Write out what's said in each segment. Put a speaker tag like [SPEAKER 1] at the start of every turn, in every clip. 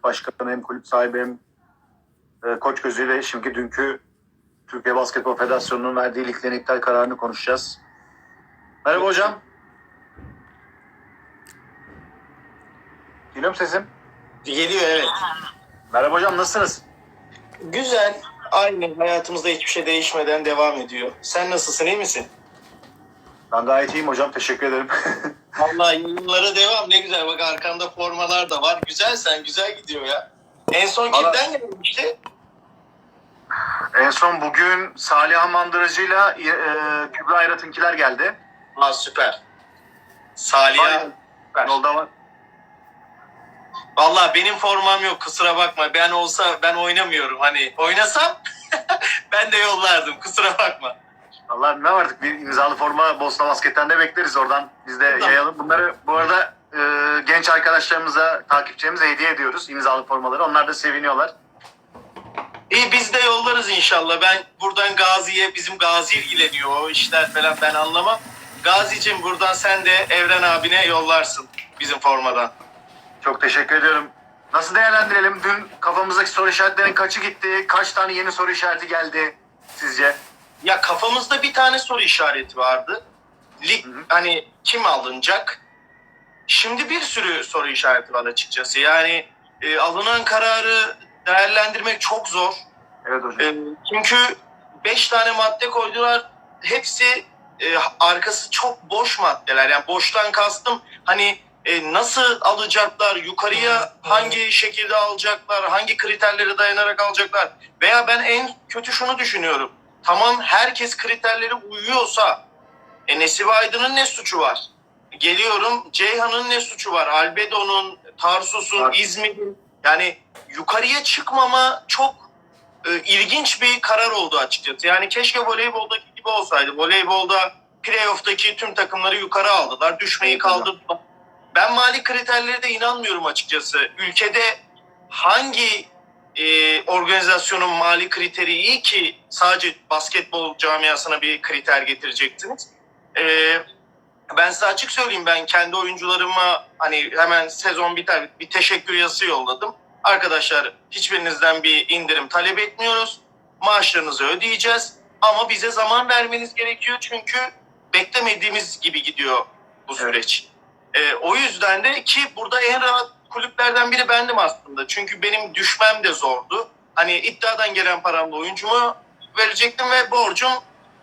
[SPEAKER 1] kulüp başkanı hem kulüp sahibi hem e, koç gözüyle şimdi dünkü Türkiye Basketbol Federasyonu'nun verdiği liglerin iptal kararını konuşacağız. Merhaba hocam. Geliyor mu sesim?
[SPEAKER 2] Geliyor evet.
[SPEAKER 1] Merhaba hocam nasılsınız?
[SPEAKER 2] Güzel. Aynı hayatımızda hiçbir şey değişmeden devam ediyor. Sen nasılsın iyi misin?
[SPEAKER 1] Ben gayet iyiyim hocam teşekkür ederim.
[SPEAKER 2] Vallahi yıllara devam ne güzel. Bak arkanda formalar da var. Güzel sen güzel gidiyor ya. En son
[SPEAKER 1] Valla-
[SPEAKER 2] kimden gelmişti?
[SPEAKER 1] en son bugün Salih Mandıracı'yla e, Kübra Ayrat'ınkiler geldi.
[SPEAKER 2] Aa süper. Salih'e. süper.
[SPEAKER 1] Yolda var.
[SPEAKER 2] Vallahi benim formam yok kusura bakma. Ben olsa ben oynamıyorum. Hani oynasam ben de yollardım kusura bakma.
[SPEAKER 1] Allah ne vardık bir imzalı forma Bosna Basket'ten de bekleriz oradan. Biz de yayalım. Bunları bu arada e, genç arkadaşlarımıza, takipçilerimize hediye ediyoruz imzalı formaları. Onlar da seviniyorlar.
[SPEAKER 2] İyi biz de yollarız inşallah. Ben buradan Gazi'ye, bizim Gazi ilgileniyor o işler falan ben anlamam. Gazi'cim buradan sen de Evren abine yollarsın bizim formadan.
[SPEAKER 1] Çok teşekkür ediyorum. Nasıl değerlendirelim? Dün kafamızdaki soru işaretlerinin kaçı gitti? Kaç tane yeni soru işareti geldi sizce?
[SPEAKER 2] Ya kafamızda bir tane soru işareti vardı. Lig
[SPEAKER 1] Hı hı.
[SPEAKER 2] hani kim alınacak? Şimdi bir sürü soru işareti var açıkçası. Yani e, alınan kararı değerlendirmek çok zor.
[SPEAKER 1] Evet hocam.
[SPEAKER 2] E, çünkü 5 tane madde koydular. Hepsi e, arkası çok boş maddeler. Yani boştan kastım hani e, nasıl alacaklar, yukarıya hangi şekilde alacaklar, hangi kriterlere dayanarak alacaklar. Veya ben en kötü şunu düşünüyorum. Tamam herkes kriterlere uyuyorsa e, Nesibe Aydın'ın ne suçu var? Geliyorum Ceyhan'ın ne suçu var? Albedo'nun, Tarsus'un. İzmir'in yani yukarıya çıkmama çok e, ilginç bir karar oldu açıkçası. Yani keşke voleyboldaki gibi olsaydı. Voleybolda playoff'taki tüm takımları yukarı aldılar. Düşmeyi kaldırdılar. Ben mali kriterlere de inanmıyorum açıkçası. Ülkede hangi e, organizasyonun mali kriteri iyi ki sadece basketbol camiasına bir kriter getirecektiniz? E, ben size açık söyleyeyim ben kendi oyuncularıma hani hemen sezon biter bir teşekkür yazısı yolladım. Arkadaşlar hiçbirinizden bir indirim talep etmiyoruz. Maaşlarınızı ödeyeceğiz ama bize zaman vermeniz gerekiyor çünkü beklemediğimiz gibi gidiyor bu süreç. Ee, o yüzden de ki burada en rahat kulüplerden biri bendim aslında. Çünkü benim düşmem de zordu. Hani iddiadan gelen paramla oyuncumu verecektim ve borcum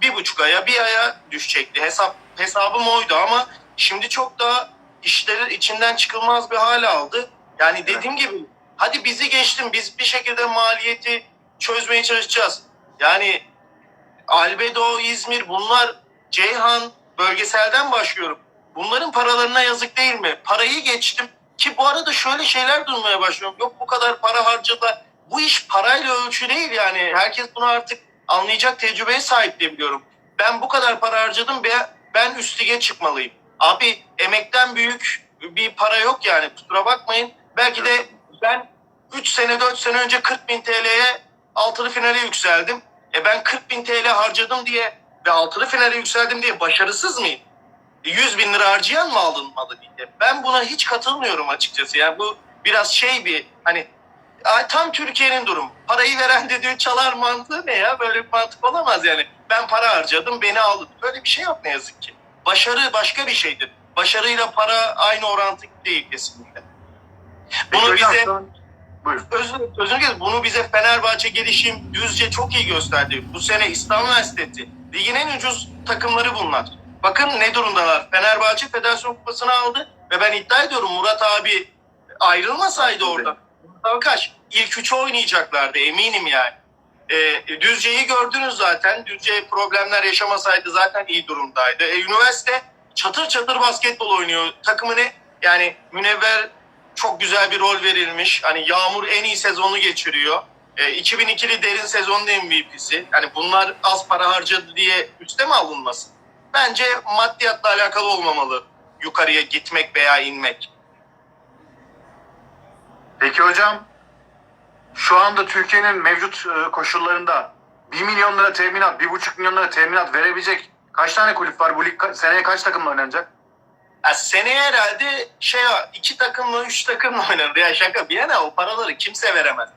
[SPEAKER 2] bir buçuk aya, bir aya düşecekti. Hesap hesabım oydu ama şimdi çok daha işleri içinden çıkılmaz bir hale aldı. Yani dediğim gibi hadi bizi geçtim biz bir şekilde maliyeti çözmeye çalışacağız. Yani Albedo, İzmir bunlar Ceyhan bölgeselden başlıyorum. Bunların paralarına yazık değil mi? Parayı geçtim ki bu arada şöyle şeyler duymaya başlıyorum. Yok bu kadar para harcadılar. Bu iş parayla ölçü değil yani. Herkes bunu artık anlayacak tecrübeye sahip diye biliyorum. Ben bu kadar para harcadım ve ben üst lige çıkmalıyım. Abi emekten büyük bir para yok yani kusura bakmayın. Belki de ben 3 sene 4 sene önce 40 bin TL'ye altılı finale yükseldim. E ben 40 bin TL harcadım diye ve altılı finale yükseldim diye başarısız mıyım? 100 bin lira harcayan mı alınmalı diye. Ben buna hiç katılmıyorum açıkçası. Yani bu biraz şey bir hani tam Türkiye'nin durumu. Parayı veren dediğin çalar mantığı ne ya? Böyle bir mantık olamaz yani. Ben para harcadım beni aldın. Böyle bir şey yok ne yazık ki. Başarı başka bir şeydir. Başarıyla para aynı orantı değil kesinlikle.
[SPEAKER 1] Peki
[SPEAKER 2] Bunu
[SPEAKER 1] hocam,
[SPEAKER 2] bize
[SPEAKER 1] Buyurun.
[SPEAKER 2] özür, özür dilerim. Bunu bize Fenerbahçe gelişim Düzce çok iyi gösterdi. Bu sene İstanbul Üniversitesi. Ligin en ucuz takımları bunlar. Bakın ne durumdalar. Fenerbahçe Federasyon Kupası'nı aldı ve ben iddia ediyorum Murat abi ayrılmasaydı orada. Murat Alkaş ilk üçü oynayacaklardı eminim yani. Ee, Düzce'yi gördünüz zaten. Düzce problemler yaşamasaydı zaten iyi durumdaydı. E, üniversite çatır çatır basketbol oynuyor. Takımını yani Münevver çok güzel bir rol verilmiş. Hani Yağmur en iyi sezonu geçiriyor. E, 2002'li derin sezonun MVP'si. Yani bunlar az para harcadı diye üste mi alınmasın? Bence maddiyatla alakalı olmamalı yukarıya gitmek veya inmek.
[SPEAKER 1] Peki hocam şu anda Türkiye'nin mevcut e, koşullarında 1 milyon lira teminat, 1,5 milyon lira teminat verebilecek kaç tane kulüp var? Bu lig seneye kaç takımla oynanacak?
[SPEAKER 2] Ya seneye herhalde şey iki takımla üç takımla oynanır. Ya şaka bir yana o paraları kimse veremez.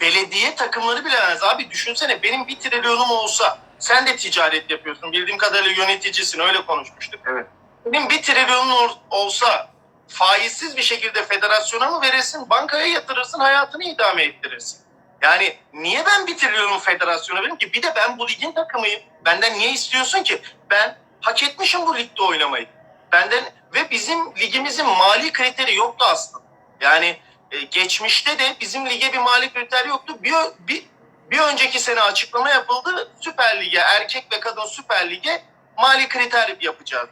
[SPEAKER 2] Belediye takımları bile veremez. Abi düşünsene benim bir trilyonum olsa sen de ticaret yapıyorsun. Bildiğim kadarıyla yöneticisin öyle konuşmuştuk.
[SPEAKER 1] Evet.
[SPEAKER 2] Benim bir trilyonun ol- olsa faizsiz bir şekilde federasyona mı verirsin, bankaya yatırırsın, hayatını idame ettirirsin. Yani niye ben bir trilyonun federasyona vereyim ki? Bir de ben bu ligin takımıyım. Benden niye istiyorsun ki? Ben hak etmişim bu ligde oynamayı. Benden ve bizim ligimizin mali kriteri yoktu aslında. Yani e, geçmişte de bizim lige bir mali kriter yoktu. Bir, bir, bir önceki sene açıklama yapıldı. Süper Lig'e, erkek ve kadın Süper Lig'e mali kriter yapacağız.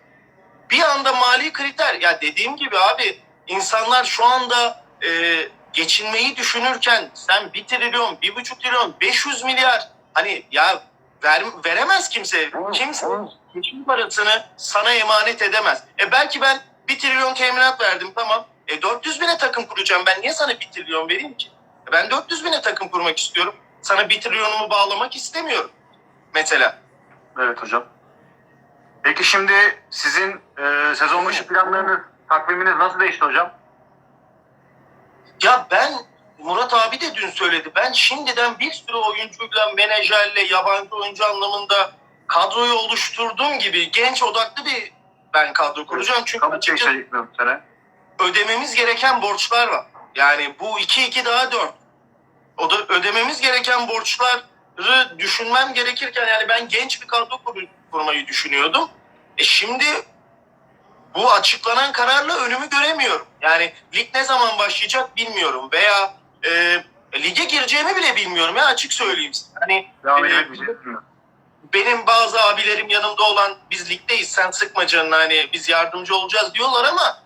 [SPEAKER 2] Bir anda mali kriter. Ya dediğim gibi abi insanlar şu anda e, geçinmeyi düşünürken sen bir trilyon, bir buçuk trilyon, 500 milyar hani ya ver, veremez kimse. Kimse geçim parasını sana emanet edemez. E belki ben bir trilyon teminat verdim tamam. E 400 bine takım kuracağım. Ben niye sana bir trilyon vereyim ki? E Ben 400 bine takım kurmak istiyorum. Sana bir trilyonumu bağlamak istemiyorum. Mesela.
[SPEAKER 1] Evet hocam. Peki şimdi sizin e, sezon başı planlarınız, takviminiz nasıl değişti hocam?
[SPEAKER 2] Ya ben Murat abi de dün söyledi. Ben şimdiden bir sürü oyuncuyla, menajerle, yabancı oyuncu anlamında kadroyu oluşturduğum gibi genç odaklı bir ben kadro kuracağım. Çünkü
[SPEAKER 1] Kabuk
[SPEAKER 2] açıkçası ödememiz gereken borçlar var. Yani bu 2-2 daha 4. O da ödememiz gereken borçları düşünmem gerekirken yani ben genç bir kadro kur- kurmayı düşünüyordum. E şimdi bu açıklanan kararla önümü göremiyorum. Yani lig ne zaman başlayacak bilmiyorum veya e, lige gireceğimi bile bilmiyorum ya açık söyleyeyim size. Hani
[SPEAKER 1] Devam
[SPEAKER 2] e, benim bazı abilerim yanımda olan biz ligdeyiz sen sıkma canını hani biz yardımcı olacağız diyorlar ama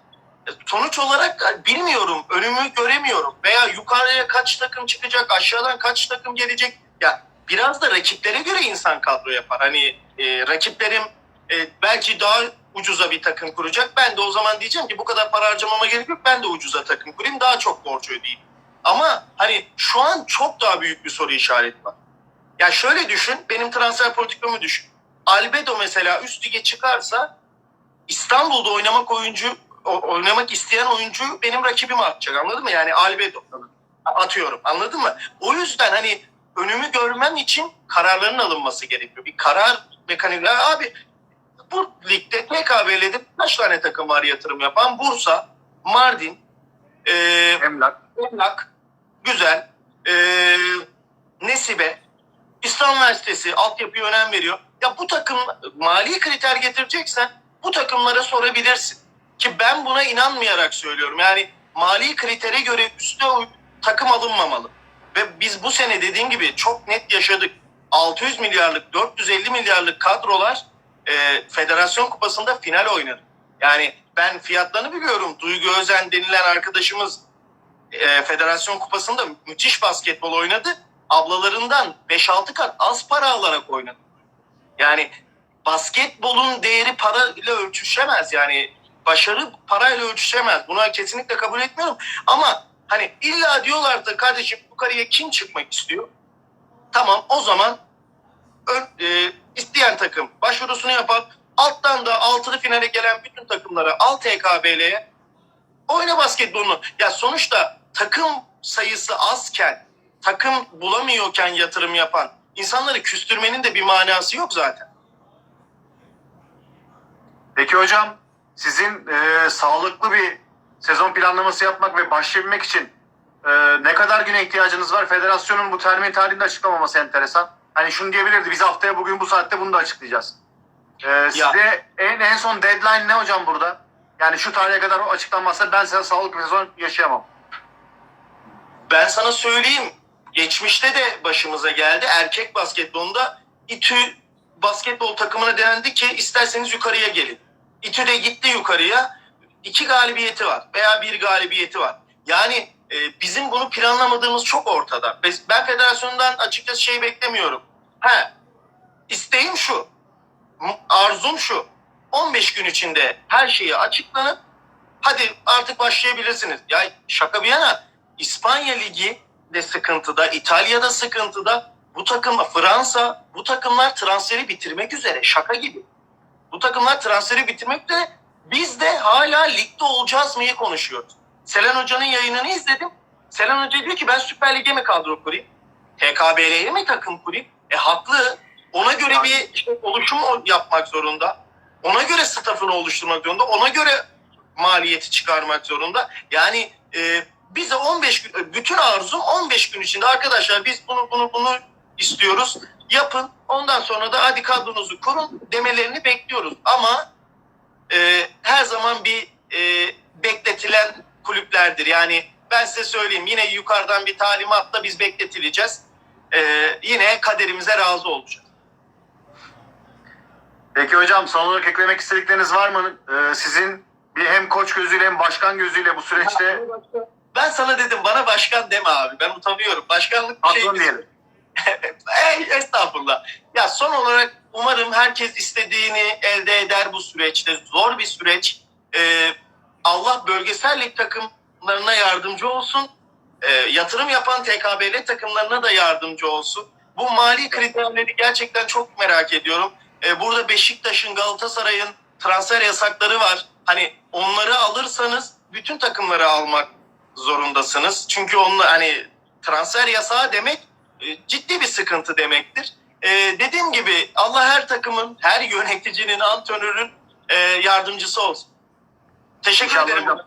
[SPEAKER 2] sonuç olarak bilmiyorum önümü göremiyorum. Veya yukarıya kaç takım çıkacak aşağıdan kaç takım gelecek? Ya biraz da rakiplere göre insan kadro yapar. Hani e, rakiplerim e, belki daha ucuza bir takım kuracak. Ben de o zaman diyeceğim ki bu kadar para harcamama gerek yok. Ben de ucuza takım kurayım. Daha çok borç ödeyeyim. Ama hani şu an çok daha büyük bir soru işareti var. Ya şöyle düşün, benim transfer politikamı düşün. Albedo mesela üst lige çıkarsa İstanbul'da oynamak oyuncu oynamak isteyen oyuncu benim rakibime atacak anladın mı? Yani Albedo atıyorum anladın mı? O yüzden hani önümü görmem için kararların alınması gerekiyor. Bir karar mekaniği. Ya Abi bu ligde TKB'lede kaç tane takım var yatırım yapan? Bursa, Mardin, eee
[SPEAKER 1] Emlak.
[SPEAKER 2] Emlak, güzel. Ee, Nesibe, İslam Üniversitesi altyapıya önem veriyor. Ya bu takım mali kriter getireceksen bu takımlara sorabilirsin. Ki ben buna inanmayarak söylüyorum. Yani mali kritere göre üstte o takım alınmamalı. Ve biz bu sene dediğim gibi çok net yaşadık. 600 milyarlık, 450 milyarlık kadrolar e, Federasyon Kupası'nda final oynadı. Yani ben fiyatlarını biliyorum. Duygu Özen denilen arkadaşımız e, Federasyon Kupası'nda müthiş basketbol oynadı. Ablalarından 5-6 kat az para alarak oynadı. Yani basketbolun değeri parayla ölçüşemez. Yani başarı parayla ölçüşemez. Buna kesinlikle kabul etmiyorum. Ama hani illa diyorlar da kardeşim yukarıya kim çıkmak istiyor? Tamam o zaman ön- e, isteyen takım başvurusunu yapar. Alttan da altılı finale gelen bütün takımlara al TKB'ye oyna basketbolunu. Ya sonuçta takım sayısı azken, takım bulamıyorken yatırım yapan insanları küstürmenin de bir manası yok zaten.
[SPEAKER 1] Peki hocam sizin e, sağlıklı bir sezon planlaması yapmak ve başlayabilmek için e, ne kadar güne ihtiyacınız var? Federasyonun bu termin tarihinde açıklamaması enteresan. Hani şunu diyebilirdi biz haftaya bugün bu saatte bunu da açıklayacağız. E, size en, en son deadline ne hocam burada? Yani şu tarihe kadar o açıklanmazsa ben size sağlıklı bir sezon yaşayamam.
[SPEAKER 2] Ben sana söyleyeyim. Geçmişte de başımıza geldi. Erkek basketbolunda İTÜ basketbol takımına denendi ki isterseniz yukarıya gelin. İTÜ de gitti yukarıya. İki galibiyeti var veya bir galibiyeti var. Yani e, bizim bunu planlamadığımız çok ortada. Ben federasyondan açıkçası şey beklemiyorum. Ha, isteğim şu. Arzum şu. 15 gün içinde her şeyi açıklanıp hadi artık başlayabilirsiniz. Ya şaka bir yana İspanya Ligi de sıkıntıda, İtalya'da sıkıntıda. Bu takım Fransa, bu takımlar transferi bitirmek üzere. Şaka gibi. Bu takımlar transferi bitirmek üzere. Biz de hala ligde olacağız mıyı konuşuyoruz. Selen Hoca'nın yayınını izledim. Selen Hoca diyor ki ben Süper Lig'e mi kadro kurayım? TKBL'ye mi takım kurayım? E haklı. Ona göre bir işte oluşum yapmak zorunda. Ona göre staffını oluşturmak zorunda. Ona göre maliyeti çıkarmak zorunda. Yani e, bize 15 gün, bütün arzum 15 gün içinde arkadaşlar biz bunu bunu bunu istiyoruz. Yapın. Ondan sonra da hadi kadronuzu kurun demelerini bekliyoruz. Ama e, her zaman bir e, bekletilen kulüplerdir. Yani ben size söyleyeyim yine yukarıdan bir talimatla biz bekletileceğiz. E, yine kaderimize razı olacağız.
[SPEAKER 1] Peki hocam son olarak eklemek istedikleriniz var mı? Ee, sizin bir hem koç gözüyle hem başkan gözüyle bu süreçte
[SPEAKER 2] Ben sana dedim bana başkan deme abi. Ben utanıyorum. Başkanlık bir şey
[SPEAKER 1] patron diyelim.
[SPEAKER 2] Ey, estağfurullah. Ya son olarak umarım herkes istediğini elde eder bu süreçte. Zor bir süreç. Ee, Allah bölgesel lig takımlarına yardımcı olsun. Ee, yatırım yapan TKBL takımlarına da yardımcı olsun. Bu mali kriterleri gerçekten çok merak ediyorum. Ee, burada Beşiktaş'ın, Galatasaray'ın transfer yasakları var. Hani onları alırsanız bütün takımları almak zorundasınız. Çünkü onlar hani transfer yasağı demek ciddi bir sıkıntı demektir. E, dediğim gibi Allah her takımın, her yöneticinin, antrenörün e, yardımcısı olsun. Teşekkür
[SPEAKER 1] İnşallah
[SPEAKER 2] ederim.
[SPEAKER 1] hocam.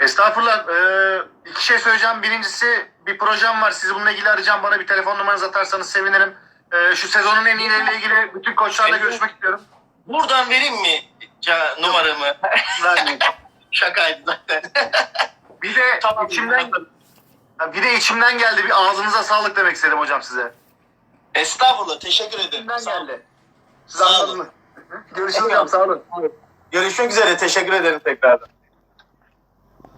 [SPEAKER 1] Estağfurullah. Ee, iki şey söyleyeceğim. Birincisi bir projem var. Sizi bununla ilgili arayacağım. Bana bir telefon numaranızı atarsanız sevinirim. Ee, şu sezonun en iyileriyle ilgili bütün koçlarla görüşmek istiyorum.
[SPEAKER 2] Buradan vereyim mi ca- numaramı?
[SPEAKER 1] Vermeyin.
[SPEAKER 2] Şakaydı zaten.
[SPEAKER 1] Bir de
[SPEAKER 2] Tamam.
[SPEAKER 1] içimden bir de içimden geldi. Bir ağzınıza sağlık demek istedim hocam size.
[SPEAKER 2] Estağfurullah. Teşekkür ederim.
[SPEAKER 1] İçimden
[SPEAKER 2] Sağ olun.
[SPEAKER 1] geldi. Siz
[SPEAKER 2] Sağ olun.
[SPEAKER 1] anladınız mı? Görüşürüz hocam. Sağ olun.
[SPEAKER 2] Görüşmek üzere. Teşekkür ederim tekrardan.